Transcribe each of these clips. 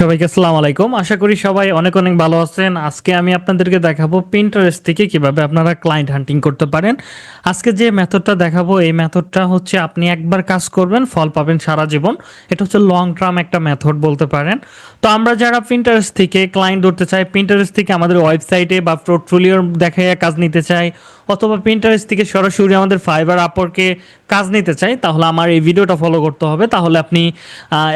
সবাইকে আসসালামু আলাইকুম। আশা করি সবাই অনেক অনেক ভালো আছেন। আজকে আমি আপনাদেরকে দেখাবো পিন্টারেস্ট থেকে কীভাবে আপনারা ক্লায়েন্ট হান্টিং করতে পারেন। আজকে যে মেথডটা দেখাবো, এই মেথডটা হচ্ছে আপনি একবার কাজ করবেন, ফল পাবেন সারা জীবন। এটা হচ্ছে লং টার্ম একটা মেথড বলতে পারেন। তো আমরা যারা পিন্টারেস্ট থেকে ক্লায়েন্ট ধরতে চাই পিন্টারেস্ট থেকে আমাদের ওয়েবসাইটে বা পোর্টফোলিওর দেখাইয়া কাজ নিতে চাই অথবা পিন্টারেস্ট থেকে সরাসরি আমাদের ফাইবার আপরকে কাজ নিতে চাই, তাহলে আমার এই ভিডিওটা ফলো করতে হবে। তাহলে আপনি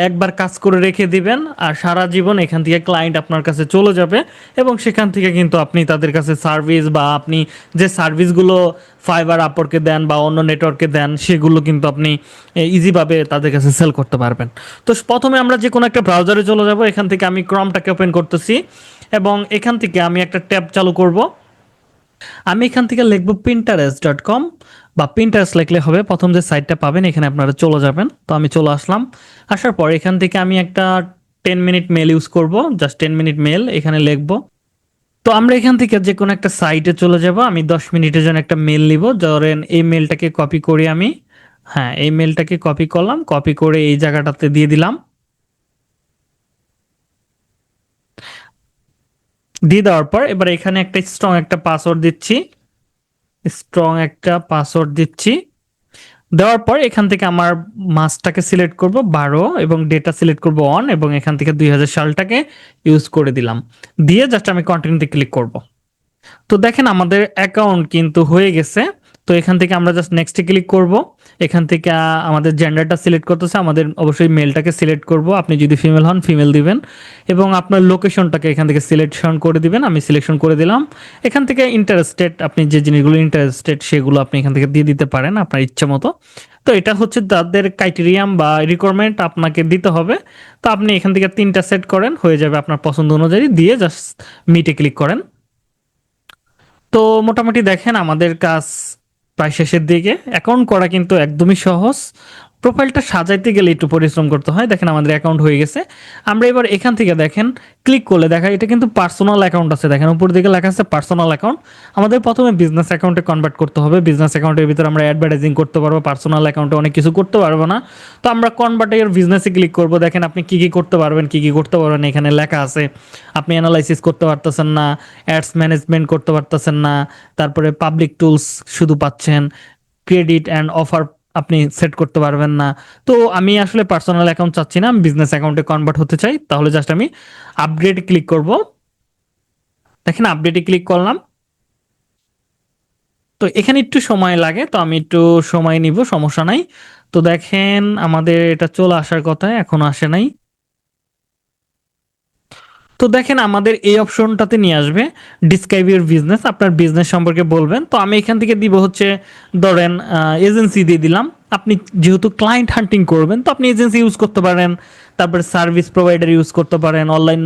একবার কাজ করে রেখে দিবেন, আর সারা জীবন এখান থেকে ক্লায়েন্ট আপনার কাছে চলে যাবে, এবং সেখান থেকে কিন্তু আপনি তাদের কাছে সার্ভিস বা আপনি যে সার্ভিসগুলো ফাইবার আপরকে দেন বা অন্য নেটওয়ার্কে দেন, সেগুলো কিন্তু আপনি ইজিভাবে তাদের কাছে সেল করতে পারবেন। তো প্রথমে আমরা যে কোনো একটা ব্রাউজারে চলে যাব, এখান থেকে আমি ক্রমটাকে ওপেন করতেছি, এবং এখান থেকে আমি একটা ট্যাব চালু করব। আমি এখান থেকে লিখব পিন্টারেস্ট ডট কম বা পিন্টারেস্ট লিখলে হবে, প্রথম যে সাইটটা পাবেন, এখানে আপনারা চলে যাবেন। তো আমি চলে আসলাম। আসার পর এখান থেকে আমি একটা টেন মিনিট মেল ইউজ করব জাস্ট টেন মিনিট মেল এখানে লিখব। তো আমরা এখান থেকে যে কোনো একটা সাইটে চলে যাব, আমি দশ মিনিটের জন্য একটা মেল নিব। ধরেন এই মেলটাকে কপি করে আমি। হ্যাঁ এই মেলটাকে কপি করলাম কপি করে এই জায়গাটাতে দিয়ে দিলাম। দিয়ে দেওয়ার পর এবার এখানে একটা স্ট্রং একটা পাসওয়ার্ড দিচ্ছি। স্ট্রং একটা পাসওয়ার্ড দিচ্ছি। দেওয়ার পর এখান থেকে আমার মাসটাকে সিলেক্ট করব বারো এবং ডেটা সিলেক্ট করব অন এবং এখান থেকে দুই হাজার সালটাকে ইউজ করে দিলাম। দিয়ে জাস্ট আমি কন্টিনিউতে ক্লিক করব। তো দেখেন আমাদের অ্যাকাউন্ট কিন্তু হয়ে গেছে। তো এখান থেকে আমরা জাস্ট নেক্সটে ক্লিক করব। এখান থেকে আমাদের জেন্ডারটা সিলেক্ট করতেছে, আমাদের অবশ্যই মেলটাকে সিলেক্ট করব। আপনি যদি ফিমেল হন ফিমেল দিবেন। এবং আপনার লোকেশনটাকে এখান থেকে সিলেকশন করে দিবেন। আমি সিলেকশন করে দিলাম। এখান থেকে ইন্টারেস্টেড আপনি যে জিনিসগুলো ইন্টারেস্টেড সেগুলো আপনি এখান থেকে দিয়ে দিতে পারেন আপনার ইচ্ছে মতো। তো এটা হচ্ছে তাদের ক্রাইটেরিয়াম বা রিকোয়ারমেন্ট আপনাকে দিতে হবে। তো আপনি এখান থেকে তিনটা সেট করেন, হয়ে যাবে আপনার পছন্দ অনুযায়ী। দিয়ে জাস্ট মিটে ক্লিক করেন। তো মোটামুটি দেখেন, আমাদের কাজ প্রায় শেষের দিকে। অ্যাকাউন্ট করা কিন্তু একদমই সহজ। প্রোফাইলটা সাজাইতে গেলে একটু পরিশ্রম করতে হয়। দেখেন আমাদের অ্যাকাউন্ট হয়ে গেছে। আমরা এবার এখান থেকে দেখেন ক্লিক করলে দেখা, এটা কিন্তু পার্সোনাল অ্যাকাউন্ট আছে। দেখেন, উপর দিকে লেখা আছে পার্সোনাল অ্যাকাউন্ট আমাদের প্রথমে বিজনেস অ্যাকাউন্টে কনভার্ট করতে হবে। বিজনেস অ্যাকাউন্টের ভিতরে আমরা অ্যাডভার্টাইজিং করতে পারব পার্সোনাল অ্যাকাউন্টে অনেক কিছু করতে পারব না। তো আমরা কনভার্টের বিজনেসে ক্লিক করব। দেখেন, আপনি কি কি করতে পারবেন, কি কি করতে পারবেন এখানে লেখা আছে। আপনি অ্যানালাইসিস করতে পারতেছেন না অ্যাডস ম্যানেজমেন্ট করতে পারতেছেন না। তারপরে পাবলিক টুলস শুধু পাচ্ছেন। ক্রেডিট অ্যান্ড অফার আপনি সেট করতে পারবেন না। তো আমি আসলে পার্সোনাল অ্যাকাউন্ট চাচ্ছি না বিজনেস অ্যাকাউন্টে কনভার্ট হতে চাই। তাহলে জাস্ট আমি আপগ্রেড ক্লিক করব। দেখেন আপডেটে ক্লিক করলাম। তো এখানে একটু সময় লাগে, তো আমি একটু সময় নিব, সমস্যা নাই। তো দেখেন আমাদের এটা চলে আসার কথা, এখনও আসে নাই। তো দেখেন আমাদের এই অপশনটাতে নিয়ে আসবে ডিসক্রাইব ইউর বিজনেস আপনার বিজনেস সম্পর্কে বলবেন। তো আমি এখান থেকে দিব হচ্ছে, ধরেন এজেন্সি দিয়ে দিলাম। আপনি যেহেতু ক্লায়েন্ট হান্টিং করবেন, তো আপনি এজেন্সি ইউজ করতে পারেন। তারপরে সার্ভিস প্রোভাইডার ইউজ করতে পারেন online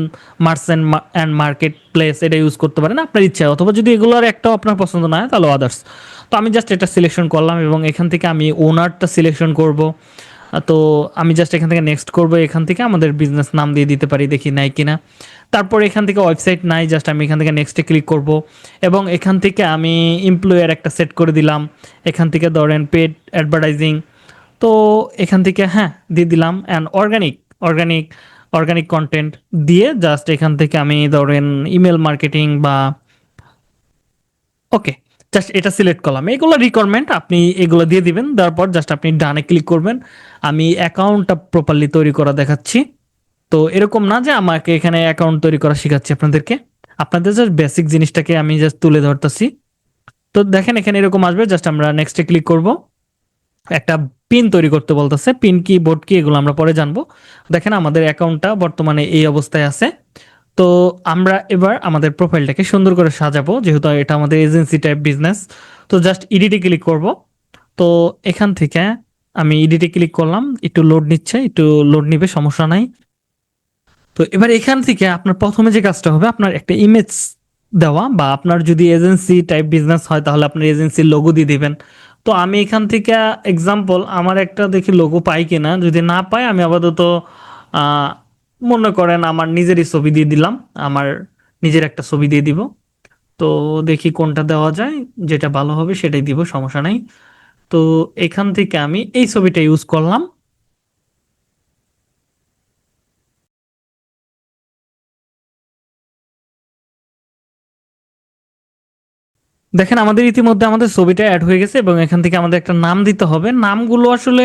merchant and marketplace এটা ইউজ করতে পারেন, আপনার ইচ্ছা। অথবা যদি এগুলোর একটাও আপনার পছন্দ না হয়, তাহলে আদার্স তো আমি জাস্ট এটা সিলেকশন করলাম এবং এখান থেকে আমি ওনারটা সিলেকশন করব। তো আমি জাস্ট এখান থেকে নেক্সট করব, এখান থেকে আমাদের বিজনেস নাম দিয়ে দিতে পারি, দেখি নাই কিনা। তারপর এখান থেকে ওয়েবসাইট নাই জাস্ট আমি এখান থেকে নেক্সটে ক্লিক করব। এবং এখান থেকে আমি এমপ্লয়ার একটা সেট করে দিলাম। এখান থেকে ধরেন পেড অ্যাডভার্টাইজিং তো এখান থেকে হ্যাঁ দিয়ে দিলাম। And organic organic organic content দিয়ে জাস্ট এখান থেকে আমি ধরেন ইমেল মার্কেটিং বা ওকে জাস্ট এটা সিলেক্ট করলাম। এগুলো রিকোয়ারমেন্ট আপনি এগুলো দিয়ে দিবেন। তারপর জাস্ট আপনি ডানে ক্লিক করবেন। আমি অ্যাকাউন্টটা প্রপারলি তৈরি করা দেখাচ্ছি। তো এরকম না যে আমাকে এখানে অ্যাকাউন্ট তৈরি করা শেখাচ্ছি আপনাদেরকে। আপনাদের জাস্ট বেসিক জিনিসটাকে আমি জাস্ট তুলে ধরতেছি। তো দেখেন এখানে এরকম আসবে জাস্ট আমরা নেক্সটে ক্লিক করব। একটা পিন তৈরি করতে বলতেছে পিন কি বোর্ড কি এগুলো আমরা পরে জানব। দেখেন আমাদের অ্যাকাউন্টটা বর্তমানে এই অবস্থায় আছে। তো আমরা এবার আমাদের প্রোফাইলটাকে সুন্দর করে সাজাবো, যেহেতু এটা আমাদের এজেন্সি টাইপ বিজনেস তো জাস্ট ইডিটে ক্লিক করব। তো এখান থেকে আমি ইডিটে ক্লিক করলাম, একটু লোড নিচ্ছে, একটু লোড নিবে, সমস্যা নাই। তো এবার এখান থেকে আপনার প্রথমে যে কাজটা হবে, আপনার একটা ইমেজ দেওয়া বা আপনার যদি এজেন্সি টাইপ বিজনেস হয়, তাহলে আপনার এজেন্সির লোগো দিয়ে দিবেন। তো আমি এখান থেকে এক্সাম্পল আমার একটা দেখি লোগো পাই কিনা। যদি না পাই, আমি আপাতত মনে করেন আমার নিজেরই ছবি দিয়ে দিলাম। আমার নিজের একটা ছবি দিয়ে দিব। তো দেখি কোনটা দেওয়া যায়, যেটা ভালো হবে সেটাই দিব, সমস্যা নাই। তো এখান থেকে আমি এই ছবিটা ইউজ করলাম। দেখেন আমাদের ইতিমধ্যে আমাদের ছবিটা অ্যাড হয়ে গেছে এবং এখান থেকে আমাদের একটা নাম দিতে হবে। নামগুলো আসলে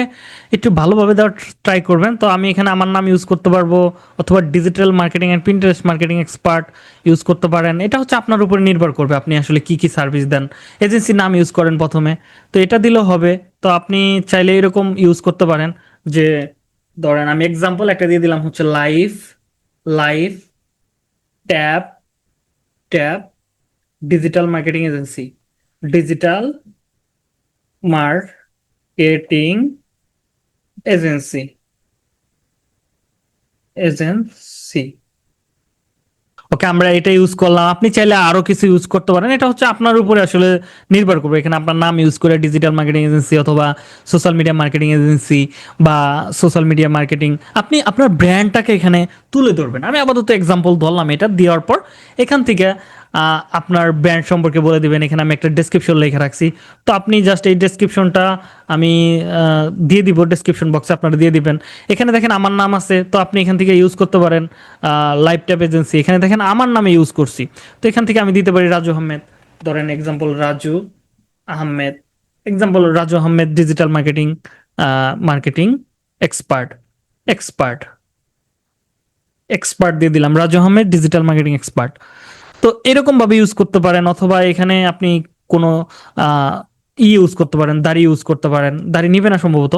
একটু ভালোভাবে দেওয়ার ট্রাই করবেন। তো আমি এখানে আমার নাম ইউজ করতে পারব অথবা digital marketing and Pinterest marketing expert use করতে পারেন। এটা হচ্ছে আপনার উপর নির্ভর করবে আপনি আসলে কি কি সার্ভিস দেন। এজেন্সির নাম ইউজ করেন প্রথমে। তো এটা দিলেও হবে। তো আপনি চাইলে এরকম ইউজ করতে পারেন যে, ধরেন আমি এক্সাম্পল একটা দিয়ে দিলাম হচ্ছে life life tab tab digital marketing agency digital marketing agency agency okay আমরা এটা ইউজ করলাম। আপনি চাইলে আরও কিছু ইউজ করতে পারেন। এটা হচ্ছে আপনার উপরে আসলে নির্ভর করবে। এখানে আপনার নাম ইউজ করে ডিজিটাল মার্কেটিং এজেন্সি অথবা সোশ্যাল মিডিয়া মার্কেটিং এজেন্সি বা সোশ্যাল মিডিয়া মার্কেটিং আপনি আপনার ব্র্যান্ডটাকে এখানে তুলে ধরবেন। আমি আপাতত এক্সাম্পল ধরলাম এটা। দেওয়ার পর এখান থেকে আপনার ব্র্যান্ড সম্পর্কে বলে দিবেন। এখানে আমি একটা ডেসক্রিপশন লিখে রাখছি। তো আপনি জাস্ট এই ডেসক্রিপশনটা আমি দিয়ে দিব ডেসক্রিপশন বক্সে আপনারা দিয়ে দিবেন। এখানে দেখেন আমার নাম আছে, তো আপনি এখান থেকে ইউজ করতে পারেন লাইভ ট্যাপ এজেন্সি এখানে দেখেন আমার নামে ইউজ করছি। তো এখান থেকে আমি দিতে পারি রাজু আহমেদ। ধরেন example Raju Ahmed. Example Raju Ahmed digital marketing marketing expert expert expert দিয়ে দিলাম। Raju Ahmed digital marketing expert তো এরকম ভাবে ইউজ করতে পারেন অথবা এখানে আপনি কোনো ই ইউজ করতে পারেন, দাড়ি ইউজ করতে পারেন, দাড়ি নিবে না সম্ভবত।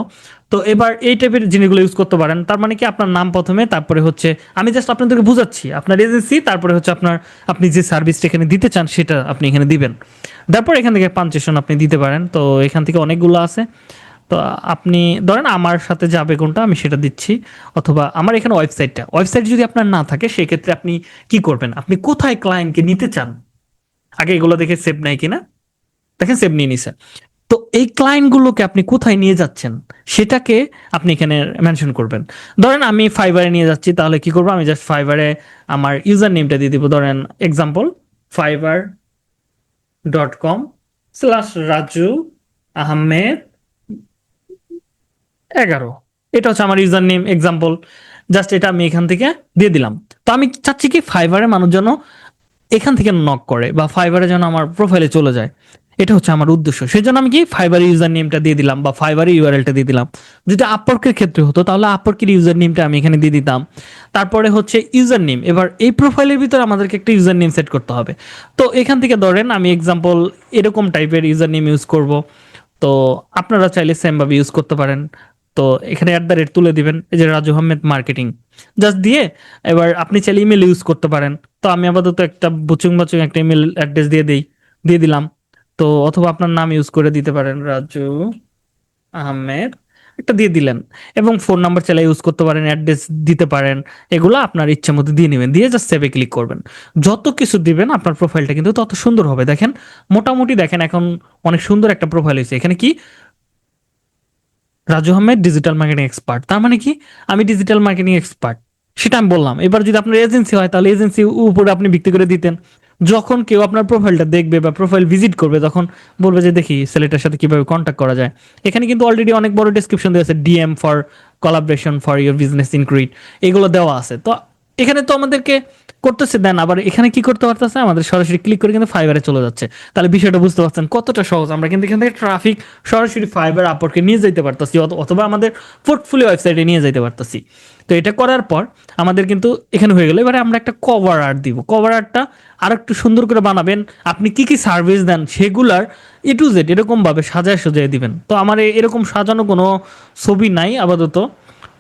তো এবার এই টাইপের জিনিসগুলো ইউজ করতে পারেন, তার মানে কি আপনার নাম প্রথমে, তারপরে হচ্ছে, আমি জাস্ট আপনাদেরকে বুঝাচ্ছি, আপনার এজেন্সি তারপরে হচ্ছে আপনার, আপনি যে সার্ভিসটা এখানে দিতে চান, সেটা আপনি এখানে দিবেন। তারপর এখান থেকে পাঞ্চেশন আপনি দিতে পারেন, তো এখান থেকে অনেকগুলো আছে। তো আপনি, ধরেন আমার সাথে যাবে কোনটা আমি সেটা দিচ্ছি, অথবা আমার এখানে ওয়েবসাইটটা, ওয়েবসাইট যদি আপনার না থাকে, সেক্ষেত্রে আপনি কি করবেন? আপনি কোথায় ক্লায়েন্টকে নিতে চান? আগে এগুলো দেখে সেভ নাই কিনা? দেখেন সেভ নিয়ে নিছে। তো এই ক্লায়েন্টগুলোকে আপনি কোথায় নিয়ে যাচ্ছেন? সেটাকে আপনি এখানে মেনশন করবেন। ধরেন আমি ফাইবারে নিয়ে যাচ্ছি, তাহলে কি করব? আমি জাস্ট ফাইবারে আমার ইউজার নেমটা দিয়ে দিব। ধরেন example Fiverr dot com slash Raju Ahmed এগারো। এটা হচ্ছে আমার ইউজার নেম এক্সাম্পল জাস্ট এটা আমি এখান থেকে দিয়ে দিলাম। তো আমি চাচ্ছি কি ফাইবারে মানুষ যেন এখান থেকে নক করে বা ফাইবারে যেন আমার প্রোফাইলে চলে যায়। এটা হচ্ছে আমার উদ্দেশ্য। সেই জন্য আমি কি ফাইবার ইউজার নেমটা দিয়ে দিলাম বা ফাইবারের ইউআরএলটা দিয়ে দিলাম। যদি আপওয়ার্কের ক্ষেত্রে হতো, তাহলে আপওয়ার্কের ইউজার নেমটা আমি এখানে দিয়ে দিতাম। তারপরে হচ্ছে ইউজার নেম এবার এই প্রোফাইলের ভিতরে আমাদেরকে একটা ইউজার নেম সেট করতে হবে। তো এখান থেকে ধরেন আমি এক্সাম্পল এরকম টাইপের ইউজার নেম ইউজ করব। তো আপনারা চাইলে সেমভাবে ইউজ করতে পারেন। তো এখানে অ্যাট দ্য রেট তুলে দিবেন, এই যে রাজু আহমেদ মার্কেটিং জাস্ট দিয়ে এবার আপনি চাইলে ইমেল ইউজ করতে পারেন। তো আমি আপাতত একটা বুচুং বাচুং একটা ইমেল অ্যাড্রেস দিয়ে দিই, দিয়ে দিলাম। তো অথবা আপনার নাম ইউজ করে দিতে পারেন, রাজু আহমেদ। একটা দিয়ে দিলেন। এবং ফোন নাম্বার চাইলে ইউজ করতে পারেন অ্যাড্রেস দিতে পারেন। এগুলো আপনার ইচ্ছে মতো দিয়ে নেবেন, দিয়ে জাস্ট সেভে ক্লিক করবেন। যত কিছু দিবেন, আপনার প্রোফাইলটা কিন্তু তত সুন্দর হবে। দেখেন, মোটামুটি দেখেন, এখন অনেক সুন্দর একটা প্রোফাইল হয়েছে। এখানে কি? Raju Ahmed digital marketing expert তার মানে কি? আমি ডিজিটাল মার্কেটিং এক্সপার্ট সেটা আমি বললাম। এবার যদি আপনার এজেন্সি হয়, তাহলে এজেন্সি উপরে আপনি বিক্রি করে দিতেন। যখন কেউ আপনার প্রোফাইলটা দেখবে বা প্রোফাইল ভিজিট করবে, তখন বলবে যে, দেখি, ছেলেটার সাথে কীভাবে কন্ট্যাক্ট করা যায়? এখানে কিন্তু অলরেডি অনেক বড় ডিসক্রিপশন দেওয়া আছে। DM for collaboration for your business ইনক্রিট এগুলো দেওয়া আছে। তো এখানে তো আমাদেরকে করতেছে দেন, আবার এখানে কি করতে পারতেছে? আমাদের সরাসরি ক্লিক করে কিন্তু ফাইবারে চলে যাচ্ছে। তাহলে বিষয়টা বুঝতে পারছেন কতটা সহজ। আমরা কিন্তু এখান থেকে ট্রাফিক সরাসরি ফাইবার আপওয়ার্ডকে নিয়ে যেতে পারতেছি অথবা আমাদের পোর্টফোলিও ওয়েবসাইটে নিয়ে যেতে পারতেছি। তো এটা করার পর আমাদের কিন্তু এখানে হয়ে গেল। এবারে আমরা একটা কভার আর্ট দিব। কভার আর্টটা আর একটু সুন্দর করে বানাবেন। আপনি কি কি সার্ভিস দেন সেগুলার এ টু জেড এরকমভাবে সাজায় সাজায় দিবেন। তো আমার এরকম সাজানো কোনো ছবি নাই আপাতত।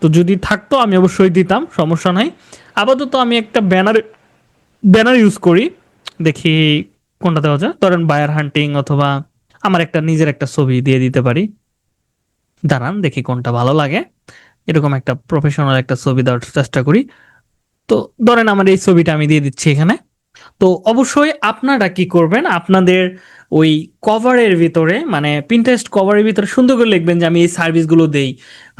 তো যদি থাকতো আমি অবশ্যই দিতাম, সমস্যা নাই। আপাতত আমি একটা ব্যানার ব্যানার ইউজ করি। দেখি কোনটা দেওয়া যায় ধরেন বায়ার হান্টিং অথবা আমার একটা নিজের একটা ছবি দিয়ে দিতে পারি। দাঁড়ান, দেখি কোনটা ভালো লাগে। এরকম একটা প্রফেশনাল একটা ছবি দেওয়ার চেষ্টা করি। তো ধরেন আমার এই ছবিটা আমি দিয়ে দিচ্ছি এখানে। তো অবশ্যই আপনারা কি করবেন? আপনাদের ওই কভারের ভিতরে মানে পিন্টারেস্ট কভারের ভিতরে সুন্দর করে লিখবেন যে আমি এই সার্ভিসগুলো দেই।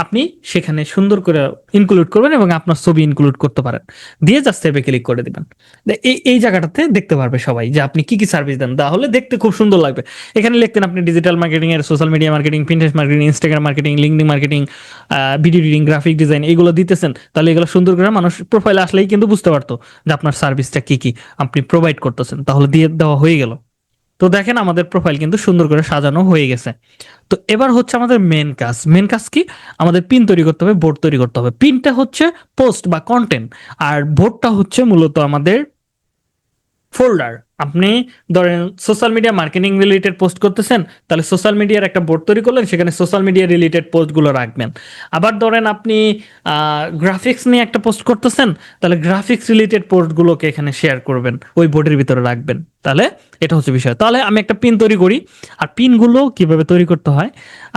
আপনি সেখানে সুন্দর করে ইনক্লুড করবেন এবং আপনার ছবি ইনক্লুড করতে পারেন। দিয়ে জাস্ট সেভে ক্লিক করে দিবেন। এই এই জায়গাটাতে দেখতে পারবে সবাই যে আপনি কি কি সার্ভিস দেন। তাহলে দেখতে খুব সুন্দর লাগবে। এখানে লিখতেন আপনি ডিজিটাল মার্কেটিং এর social media marketing Pinterest marketing Instagram marketing LinkedIn marketing video editing graphic design এগুলো দিতেছেন, তাহলে এগুলো সুন্দর করে মানুষ প্রোফাইলে আসলেই কিন্তু বুঝতে পারতো যে আপনার সার্ভিসটা কি কি আপনি প্রোভাইড করতেছেন। তাহলে দিয়ে দেওয়া হয়ে গেল। তো দেখেন আমাদের প্রোফাইল কিন্তু সুন্দর করে সাজানো হয়ে গেছে। তো এবার হচ্ছে আমাদের মেন কাজ। মেন কাজ কি? আমাদের পিন তৈরি করতে হবে বোর্ড তৈরি করতে হবে। পিনটা হচ্ছে পোস্ট বা কন্টেন্ট আর বোর্ডটা হচ্ছে মূলত আমাদের ফোল্ডার আপনি ধরেন social media marketing related post করতেছেন, তাহলে সোশ্যাল মিডিয়ার একটা বোর্ড তৈরি করলেন, সেখানে সোশ্যাল মিডিয়া রিলেটেড পোস্টগুলো রাখবেন। আবার ধরেন আপনি গ্রাফিক্স নিয়ে একটা পোস্ট করতেছেন, তাহলে গ্রাফিক্স রিলেটেড পোস্টগুলোকে এখানে শেয়ার করবেন, ওই বোর্ডের ভিতরে রাখবেন। তাহলে এটা হচ্ছে বিষয়। তাহলে আমি একটা পিন তৈরি করি, আর পিনগুলো কীভাবে তৈরি করতে হয়?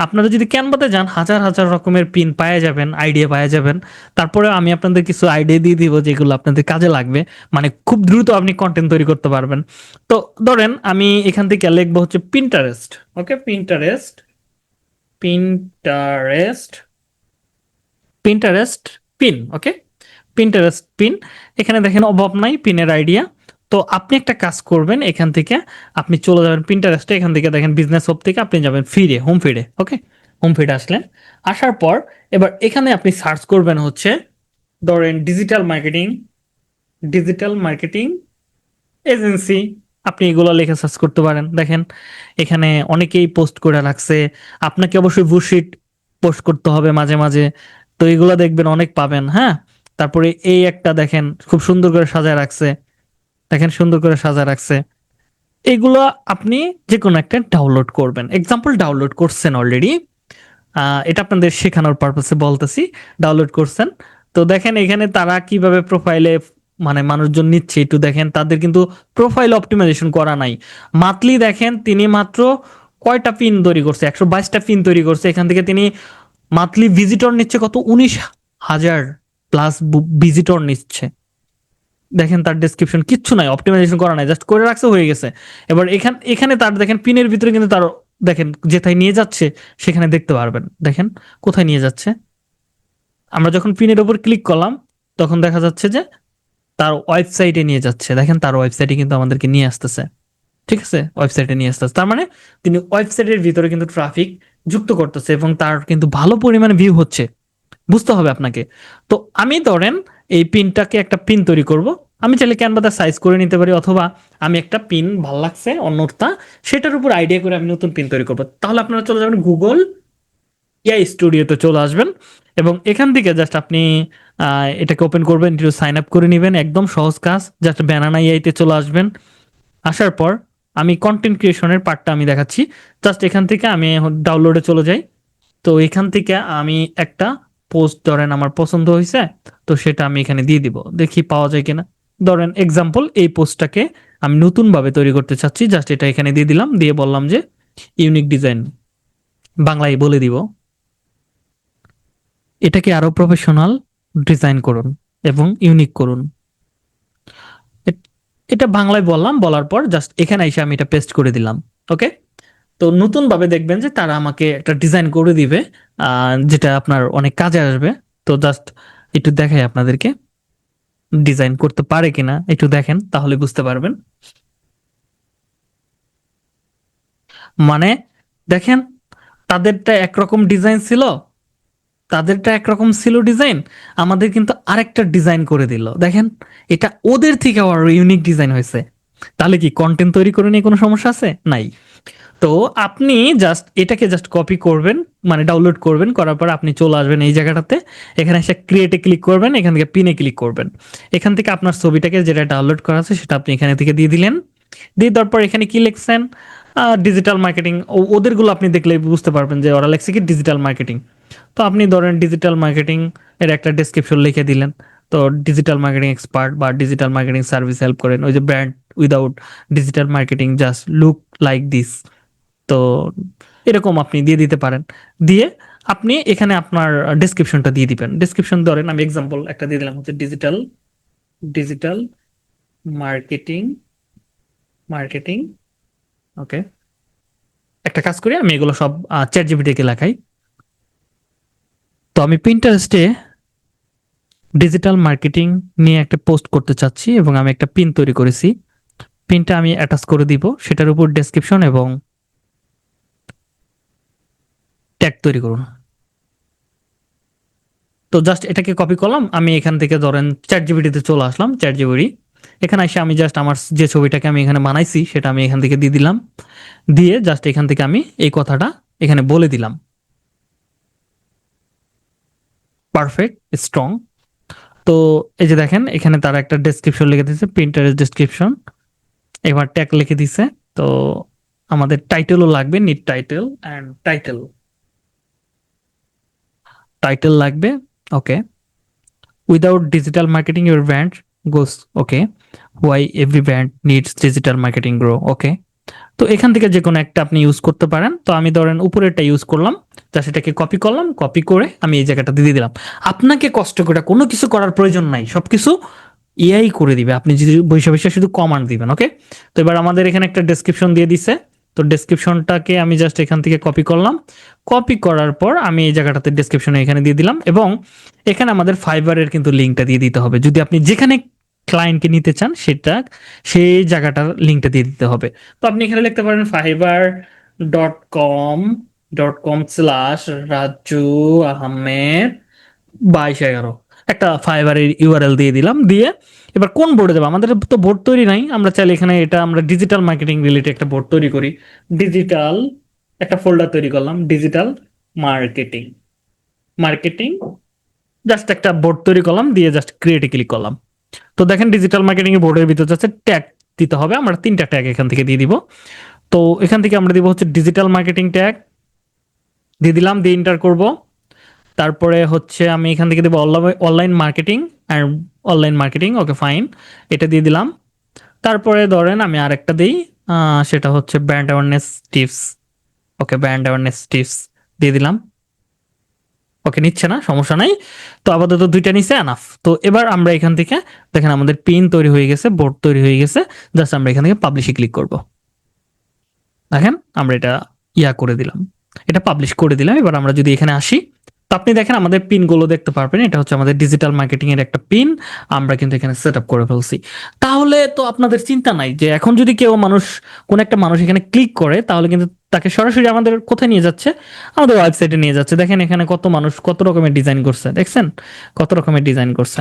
আপনারা যদি ক্যানভাতে যান, হাজার হাজার রকমের পিন পাওয়া যাবেন আইডিয়া পাওয়া যাবেন। তারপরে আমি আপনাদের কিছু আইডিয়া দিয়ে দিব, যেগুলো আপনাদের কাজে লাগবে। মানে খুব দ্রুত আপনি কন্টেন্ট তৈরি করতে পারবেন। তো ধরেন আমি এখান থেকে লিখব হচ্ছে Pinterest okay Pinterest Pinterest Pinterest pin okay Pinterest pin এখানে দেখেন অভাব নাই পিনের আইডিয়া তো আপনি একটা কাজ করবেন এখান থেকে, আপনি চলে যাবেন পিন্টারেস্টে এখান থেকে দেখেন বিজনেস হব থেকে আপনি যাবেন ফিরে হোম ফিডে ওকে হোম ফিডে আসলেন। আসার পর এবার এখানে আপনি সার্চ করবেন হচ্ছে, ধরেন digital marketing digital marketing agency, আপনি এগুলো লেখা সার্চ করতে পারেন। দেখেন, এখানে অনেকেই পোস্ট করে রাখছে। আপনাকে অবশ্যই বুশিট পোস্ট করতে হবে মাঝে মাঝে। তো এগুলো দেখবেন অনেক পাবেন হ্যাঁ? তারপরে এই একটা দেখেন, খুব সুন্দর করে সাজায় রাখছে। দেখেন, সুন্দর করে সাজায় রাখছে। এগুলো আপনি যে কোনো একটা ডাউনলোড করবেন। এক্সাম্পল ডাউনলোড করছেন অলরেডি এটা আপনাদের শেখানোর পারপাসে বলতেছি ডাউনলোড করছেন। তো দেখেন, এখানে তারা কীভাবে প্রোফাইলে মানে মানুষজন নিচ্ছে, একটু দেখেন, তাদের কিন্তু প্রোফাইল অপটিমাইজেশন করা নাই। মান্থলি দেখেন, তিনি মাত্র কয়টা পিন তৈরি করছে? একশো বাইশটা পিন তৈরি করছে। এখান থেকে তিনি মান্থলি ভিজিটর নিচ্ছে কত? উনিশ হাজার প্লাস ভিজিটর নিচ্ছে। দেখেন তার ডেসক্রিপশন কিচ্ছু নাই অপটিমাইজেশন করা নাই জাস্ট করে রাখছে, হয়ে গেছে। এবার এখান, এখানে তার দেখেন পিনের ভিতরে কিন্তু তার, দেখেন, যেথায় নিয়ে যাচ্ছে, সেখানে দেখতে পারবেন। দেখেন, কোথায় নিয়ে যাচ্ছে। আমরা যখন পিনের উপর ক্লিক করলাম, তখন দেখা যাচ্ছে যে তার ওয়েবসাইটে নিয়ে যাচ্ছে। দেখেন তার ওয়েবসাইটে কিন্তু আমাদেরকে নিয়ে আসতেছে। ঠিক আছে? ওয়েবসাইটে নিয়ে আসতেছে। তার মানে তিনি ওয়েবসাইটের ভিতরে কিন্তু ট্রাফিক যুক্ত করতেছে এবং তার কিন্তু ভালো পরিমাণে ভিউ হচ্ছে। বুঝতে হবে আপনাকে। তো আমি ধরেন এই পিনটাকে একটা পিন তৈরি করব। আমি চাইলে ক্যানভাতে সাইজ করে নিতে পারি অথবা আমি একটা পিন ভালো লাগছে, অন্যটা, সেটার উপর আইডিয়া করে আমি নতুন পিন তৈরি করব। তাহলে আপনারা চলে যাবেন গুগল ইয়াই স্টুডিওতে চলে আসবেন। এবং এখান থেকে জাস্ট আপনি এটাকে ওপেন করবেন, একটু সাইন আপ করে নেবেন, একদম সহজ কাজ জাস্ট ব্যানানা ইয়াইতে চলে আসবেন। আসার পর আমি কন্টেন্ট ক্রিয়েশনের পার্টটা আমি দেখাচ্ছি। জাস্ট এখান থেকে আমি ডাউনলোডে চলে যাই। তো এখান থেকে আমি একটা পোস্ট ধরেন আমার পছন্দ হয়েছে তো সেটা আমি এখানে দিয়ে দিব। দেখি পাওয়া যায় কিনা। ধরেন এক্সাম্পল এই পোস্টটাকে আমি নতুনভাবে তৈরি করতে চাচ্ছি। জাস্ট এটা এখানে দিয়ে দিলাম, দিয়ে বললাম যে ইউনিক ডিজাইন বাংলায় বলে দিব। এটাকে আরও প্রফেশনাল ডিজাইন করুন এবং ইউনিক করুন। এটা বাংলায় বললাম, বলার পর জাস্ট এখানে এসে আমি এটা পেস্ট করে দিলাম ওকে তো নতুন ভাবে দেখবেন যে তারা আমাকে একটা ডিজাইন করে দিবে যেটা আপনার অনেক কাজে আসবে। তো জাস্ট একটু দেখাই আপনাদেরকে ডিজাইন করতে পারে কিনা, একটু দেখেন, তাহলে বুঝতে পারবেন। মানে দেখেন, তাদেরটা একরকম ডিজাইন ছিল তাদেরটা একরকম ছিল ডিজাইন, আমাদের কিন্তু আরেকটা ডিজাইন করে দিল। দেখেন, এটা ওদের থেকে আরও ইউনিক ডিজাইন হয়েছে। তাহলে কি কন্টেন্ট তৈরি করে নিয়ে কোনো সমস্যা আছে? নাই। তো আপনি জাস্ট এটাকে জাস্ট কপি করবেন মানে ডাউনলোড করবেন, করার পর আপনি চলে আসবেন এই জায়গাটাতে। এখানে এসে ক্রিয়েটে ক্লিক করবেন, এখান থেকে পিনে ক্লিক করবেন। এখান থেকে আপনার ছবিটাকে যেটা ডাউনলোড করা আছে সেটা আপনি এখানে থেকে দিয়ে দিলেন। দিয়ে দেওয়ার পর এখানে কি লিখছেন? ডিজিটাল মার্কেটিং ওদেরগুলো আপনি দেখলে বুঝতে পারবেন যে ওরা লেখছে কি ডিজিটাল মার্কেটিং তো আপনি ধরেন ডিজিটাল মার্কেটিং এর একটা ডেসক্রিপশন লিখে দিলেন। তো ডিজিটাল মার্কেটিং এক্সপার্ট বা ডিজিটাল মার্কেটিং সার্ভিস হেল্প করেন। ওই যে brand without digital marketing just look like this তো এরকম আপনি দিয়ে দিতে পারেন। দিয়ে আপনি এখানে আপনার ডেসক্রিপশনটা দিয়ে দিবেন। ডেসক্রিপশন ধরেন আমি এক্সাম্পল একটা দিয়ে দিলাম হচ্ছে digital digital marketing marketing okay একটা কাজ করি, আমি এগুলো সব চ্যাট জিপিটিকে লেখাই। তো আমি পিন্টারেস্টে ডিজিটাল মার্কেটিং নিয়ে একটা পোস্ট করতে চাচ্ছি এবং আমি একটা পিন তৈরি করেছি। পিনটা আমি অ্যাটাচ করে দিব, সেটার উপর ডেসক্রিপশন এবং ট্যাগ তৈরি করুন। তো জাস্ট এটাকে কপি করলাম, আমি এখান থেকে ধরেন চ্যাট জিবিটিতে চলে আসলাম চ্যাট জিবিটি এখানে এসে আমি জাস্ট আমার যে ছবিটাকে আমি এখানে বানাইছি, সেটা আমি এখান থেকে দিয়ে দিলাম। দিয়ে জাস্ট এখান থেকে আমি এই কথাটা এখানে বলে দিলাম। পারফেক্ট স্ট্রং তো এই যে দেখেন, এখানে তারা একটা ডেসক্রিপশন লিখে দিয়েছে প্রিন্টারের ডেসক্রিপশন এবার ট্যাগ লিখে দিছে তো আমাদের টাইটেলও লাগবে neat title and title title লাগবে okay without digital marketing your brand goes okay why every brand needs digital marketing grow okay তো এখান থেকে যে কোনো একটা আপনি ইউজ করতে পারেন। তো আমি ধরেন উপরেরটা ইউজ করলাম তা সেটাকে কপি করলাম কপি করে আমি এই জায়গাটা দিয়ে দিলাম। আপনাকে কষ্ট করে কোনো কিছু করার প্রয়োজন নাই সব কিছু এআই করে দিবে। আপনি যদি বৈশা বৈশা শুধু কমান্ড দিবেন ওকে তো এবার আমাদের এখানে একটা ডেসক্রিপশন দিয়ে দিছে। তো ডেসক্রিপশনটাকে আমি জাস্ট এখান থেকে কপি করলাম। কপি করার পর আমি এই জায়গাটাতে ডেসক্রিপশনে এখানে দিয়ে দিলাম এবং এখানে আমাদের ফাইবারের কিন্তু লিঙ্কটা দিয়ে দিতে হবে। যদি আপনি যেখানে ক্লায়েন্টকে নিতে চান, সেটা, সেই জায়গাটার লিঙ্কটা দিয়ে দিতে হবে। তো আপনি এখানে লিখতে পারেন Fiverr dot com dot com slash Raju Ahmed বাইশ এগারো। একটা ফাইবারের ইউআরএল দিয়ে দিলাম, দিয়ে এবার কোন বোর্ডে দেবো আমাদের তো বোর্ড তৈরি নাই, আমরা চাইলে এখানে এটা আমরা ডিজিটাল মার্কেটিং রিলেটেড একটা বোর্ড তৈরি করি। ডিজিটাল একটা ফোল্ডার তৈরি করলাম ডিজিটাল মার্কেটিং মার্কেটিং জাস্ট একটা বোর্ড তৈরি করলাম, দিয়ে জাস্ট ক্রিয়েটে ক্লিক করলাম। তো দেখেন ডিজিটাল মার্কেটিং এর বোর্ডের ভিতর যাচ্ছে ট্যাগ দিতে হবে, আমরা তিনটা ট্যাগ এখান থেকে দিয়ে দিব। তো এখান থেকে আমরা দিব হচ্ছে ডিজিটাল মার্কেটিং ট্যাগ দিয়ে দিলাম, দিয়ে ইন্টার করব। তারপরে হচ্ছে আমি এখান থেকে দেবো online marketing and online marketing okay fine এটা দিয়ে দিলাম। তারপরে ধরেন আমি আরেকটা দিই সেটা হচ্ছে brand awareness tips okay brand awareness tips দিয়ে দিলাম। ওকে নিচ্ছে না, সমস্যা নাই। তো আপাতত দুইটা নিচে আনাফ তো এবার আমরা এখান থেকে, দেখেন আমাদের পিন তৈরি হয়ে গেছে বোর্ড তৈরি হয়ে গেছে জাস্ট আমরা এখান থেকে পাবলিশে ক্লিক করব। দেখেন, আমরা এটা ইয়া করে দিলাম। এটা পাবলিশ করে দিলাম। এবার আমরা যদি এখানে আসি, তো আপনি দেখেন আমাদের পিনগুলো দেখতে পারবেন। এটা হচ্ছে আমাদের ডিজিটাল মার্কেটিং এর একটা পিন আমরা কিন্তু এখানে সেট আপ করে ফেলছি। তাহলে তো আপনাদের চিন্তা নাই যে এখন যদি কেউ মানুষ, কোন একটা মানুষ এখানে ক্লিক করে, তাহলে কিন্তু তাকে সরাসরি আমাদের কোথায় নিয়ে যাচ্ছে? আমাদের ওয়েবসাইটে নিয়ে যাচ্ছে। দেখেন এখানে কত মানুষ কত রকমের ডিজাইন করছে, দেখছেন? কত রকমের ডিজাইন করছে।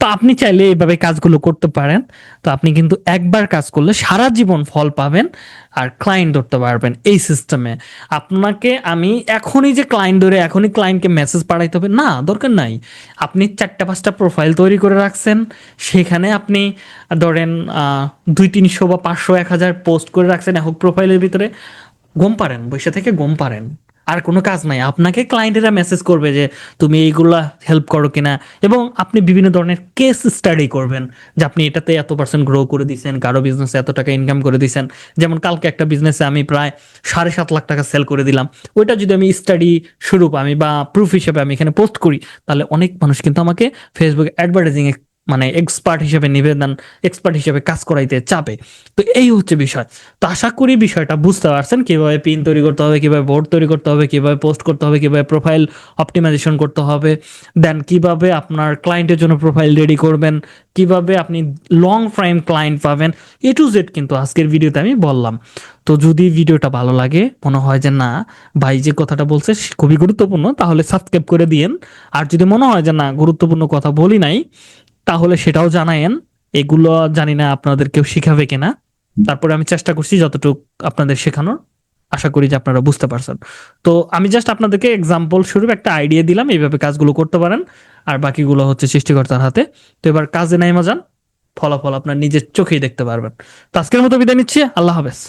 তো আপনি চাইলে এইভাবে কাজগুলো করতে পারেন। তো আপনি কিন্তু একবার কাজ করলে সারা জীবন ফল পাবেন আর ক্লায়েন্ট ধরতে পারবেন এই সিস্টেমে আপনাকে আমি এখনই যে ক্লায়েন্ট ধরে এখনই ক্লায়েন্টকে মেসেজ পাঠাইতে হবে, না, দরকার নাই। আপনি চারটা পাঁচটা প্রোফাইল তৈরি করে রাখছেন। সেখানে আপনি ধরেন দুই তিনশো বা পাঁচশো, এক হাজার পোস্ট করে রাখছেন এখন প্রোফাইলের ভিতরে। গম পারেন বৈশা থেকে গম পারেন আর কোনো কাজ নাই। আপনাকে ক্লায়েন্টেরা মেসেজ করবে যে, তুমি এইগুলা হেল্প করো কিনা? এবং আপনি বিভিন্ন ধরনের কেস স্টাডি করবেন যে, আপনি এটাতে এত পার্সেন্ট গ্রো করে দিয়েছেন কারও বিজনেসে এত টাকা ইনকাম করে দিয়েছেন যেমন কালকে একটা বিজনেসে আমি প্রায় সাড়ে সাত লাখ টাকা সেল করে দিলাম। ওইটা যদি আমি স্টাডি স্বরূপ আমি বা প্রুফ হিসেবে আমি এখানে পোস্ট করি, তাহলে অনেক মানুষ কিন্তু আমাকে ফেসবুক অ্যাডভার্টাইজিং মানে এক্সপার্ট হিসেবে নিবেদন এক্সপার্ট হিসেবে কাজ করাইতে চাপে। তো এই হচ্ছে বিষয়। তো আশা করি বিষয়টা বুঝতে পারছেন, কীভাবে পিন তৈরি করতে হবে, কীভাবে বোর্ড তৈরি করতে হবে, কীভাবে পোস্ট করতে হবে, কীভাবে প্রোফাইল অপটিমাইজেশন করতে হবে। দেন কীভাবে আপনার ক্লায়েন্টের জন্য প্রোফাইল রেডি করবেন, কীভাবে আপনি লং ফ্রাইম ক্লায়েন্ট পাবেন। এ টু জেড কিন্তু আজকের ভিডিওতে আমি বললাম। তো যদি ভিডিওটা ভালো লাগে, মনে হয় যে না, ভাই যে কথাটা বলছে খুবই গুরুত্বপূর্ণ, তাহলে সাবস্ক্রাইব করে দিয়েন। আর যদি মনে হয় যে না, গুরুত্বপূর্ণ কথা বলি নাই তাহলে সেটাও জানায়েন। এগুলো জানি না আপনাদের কেউ শিখাবে কিনা। তারপরে আমি চেষ্টা করছি যতটুকু আপনাদের শেখানোর। আশা করি যে আপনারা বুঝতে পারছেন। তো আমি জাস্ট আপনাদেরকে এক্সাম্পল স্বরূপ একটা আইডিয়া দিলাম, এইভাবে কাজগুলো করতে পারেন। আর বাকিগুলো হচ্ছে সৃষ্টিকর্তার হাতে। তো এবার কাজে নাই মজান ফলাফল আপনার নিজের চোখেই দেখতে পারবেন। তো আজকের মতো বিদায় নিচ্ছি, আল্লাহ হাফেজ।